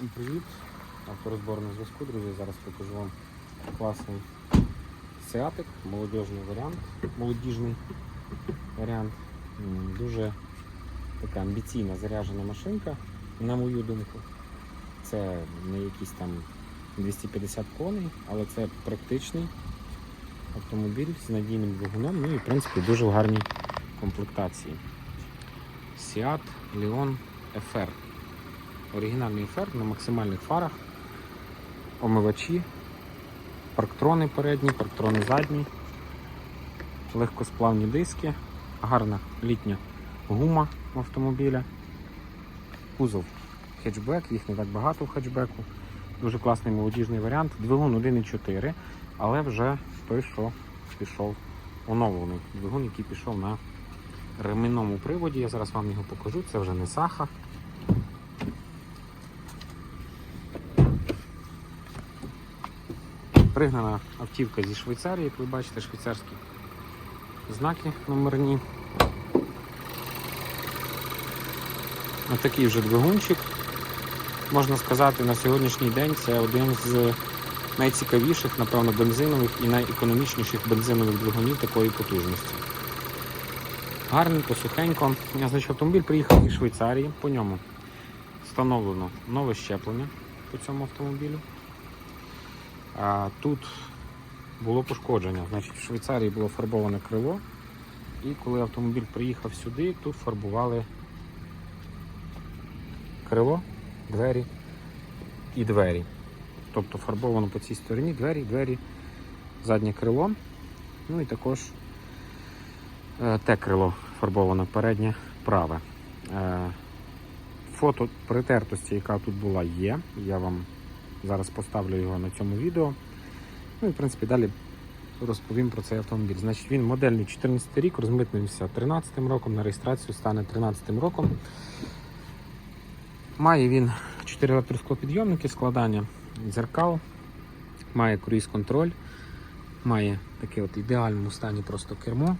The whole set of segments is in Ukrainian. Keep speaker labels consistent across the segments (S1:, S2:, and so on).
S1: Всім привіт! Авторозбор на зв'язку, друзі. Зараз покажу вам класний сеатик, молодіжний варіант, молодіжний варіант. Дуже така амбіційна заряджена машинка, на мою думку. Це не якісь там 250 коней, але це практичний автомобіль з надійним двигуном, ну і в принципі дуже в гарній комплектації. Seat Leon FR. Оригінальний FR на максимальних фарах, омивачі, парктрони передні, парктрони задні, легкосплавні диски, гарна літня гума автомобіля, кузов хетчбек, їх не так багато в хетчбеку. Дуже класний молодіжний варіант. Двигун 1.4, але вже той, що пішов оновлений. Двигун, який пішов на ремінному приводі. Я зараз вам його покажу. Це вже не саха. Пригнана автівка зі Швейцарії, як ви бачите, швейцарські знаки номерні. Ось такий вже двигунчик. Можна сказати, на сьогоднішній день це один з найцікавіших, напевно, бензинових і найекономічніших бензинових двигунів такої потужності. Гарненько, сухенько. Значить, автомобіль приїхав із Швейцарії. По ньому встановлено нове щеплення по цьому автомобілю. А тут було пошкодження. Значить, в Швейцарії було фарбоване крило. І коли автомобіль приїхав сюди, тут фарбували крило, двері і двері. Тобто фарбовано по цій стороні двері, двері, заднє крило. Ну і також е, те крило фарбовано переднє праве. Е, Фото притертості, яка тут була, є. Я вам зараз поставлю його на цьому відео. Ну і в принципі далі розповім про цей автомобіль. Значить, він модельний 14 рік, розмитнився 13-м роком, на реєстрацію стане 13-м роком. Має він 4 електросклопідйомники, складання дзеркал, має круїз-контроль, має таке от ідеальному стані просто кермо.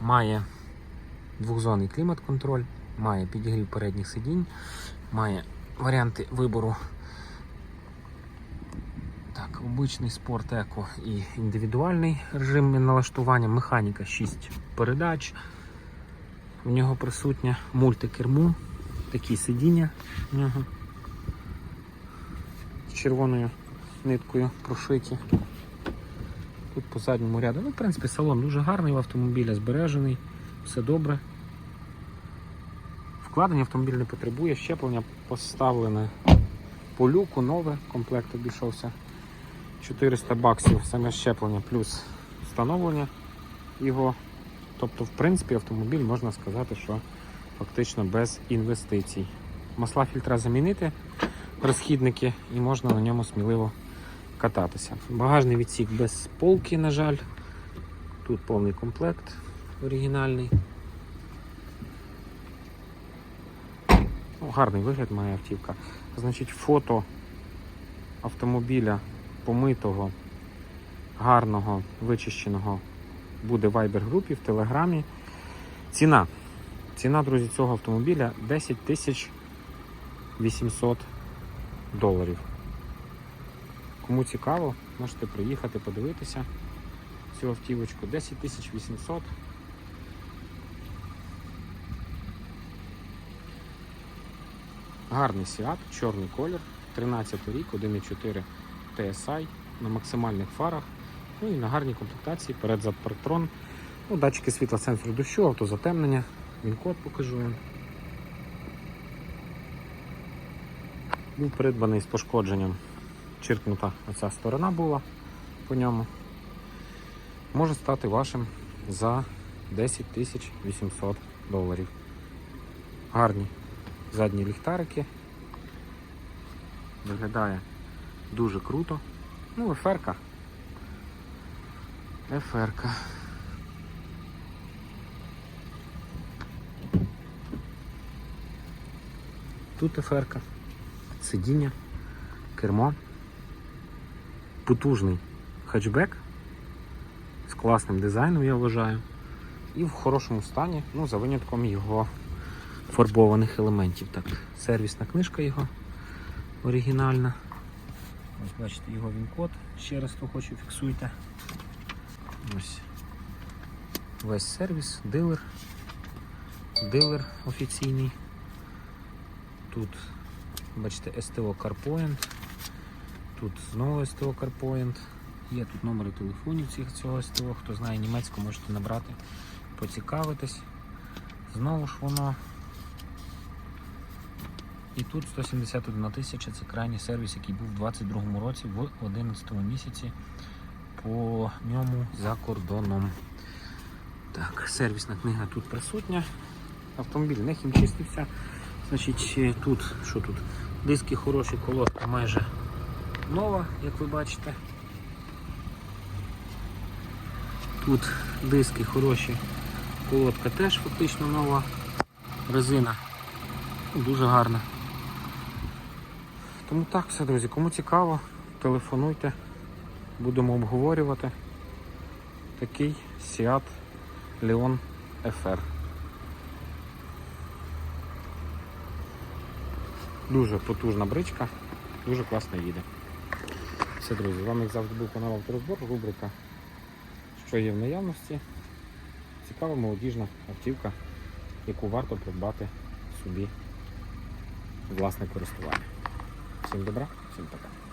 S1: Має двохзонний клімат-контроль, має підігрів передніх сидінь, має варіанти вибору. Так, обичний спорт еко і індивідуальний режим налаштування, механіка 6 передач. У нього присутнє мультикерму, такі сидіння у нього з червоною ниткою прошиті. Тут по задньому ряду. Ну, в принципі, салон дуже гарний в автомобіля, збережений, все добре. Вкладення автомобіль не потребує, щеплення поставлене по люку, нове, комплект обійшовся 400 баксів саме щеплення плюс встановлення його. Тобто, в принципі, автомобіль можна сказати, що фактично без інвестицій. Масла фільтра замінити, розхідники, і можна на ньому сміливо кататися. Багажний відсік без полки, на жаль. Тут повний комплект оригінальний. Ну, гарний вигляд має автівка. Значить, фото автомобіля помитого, гарного, вичищеного буде в Viber групі в Телеграмі. Ціна. Ціна, друзі, цього автомобіля 10 тисяч 800 доларів. Кому цікаво, можете приїхати подивитися цю автівочку. 10 тисяч 800. Гарний Seat, чорний колір, 13 рік, 1,4 TSI на максимальних фарах. Ну і на гарній комплектації, перед зад парктрон. Ну, датчики світла сенсору дощу, автозатемнення, він код покажу. Був придбаний з пошкодженням. Чиркнута оця сторона була по ньому. Може стати вашим за 10 800 доларів. Гарні задні ліхтарики. Виглядає дуже круто. Ну, еферка. Еферка. Тут еферка, сидіння, кермо, потужний хетчбек з класним дизайном, я вважаю. І в хорошому стані, ну, за винятком його фарбованих елементів. Так, сервісна книжка його оригінальна. Ось бачите його він-код. Ще раз хто хоче, фіксуйте. Ось весь сервіс, дилер. Дилер офіційний. Тут, бачите, СТО CarPoint. Тут знову СТО CarPoint. Є тут номери телефонів цих цього СТО. Хто знає німецьку, можете набрати, поцікавитись. Знову ж воно. І тут 171 тисяча це крайній сервіс, який був у 2022 році в 11 місяці по ньому за кордоном. Так, сервісна книга тут присутня. Автомобіль не хімчистився. Значить, тут що тут? Диски хороші, колодка майже нова, як ви бачите. Тут диски хороші, колодка теж фактично нова. Резина дуже гарна. Тому так все, друзі, кому цікаво, телефонуйте, будемо обговорювати. Такий Seat Leon FR. Дуже потужна бричка, дуже класно їде. Все, друзі, з вами як завжди був канал Авторозбор, рубрика Що є в наявності. Цікава молодіжна автівка, яку варто придбати собі власне користування. Всім добра, всім пока.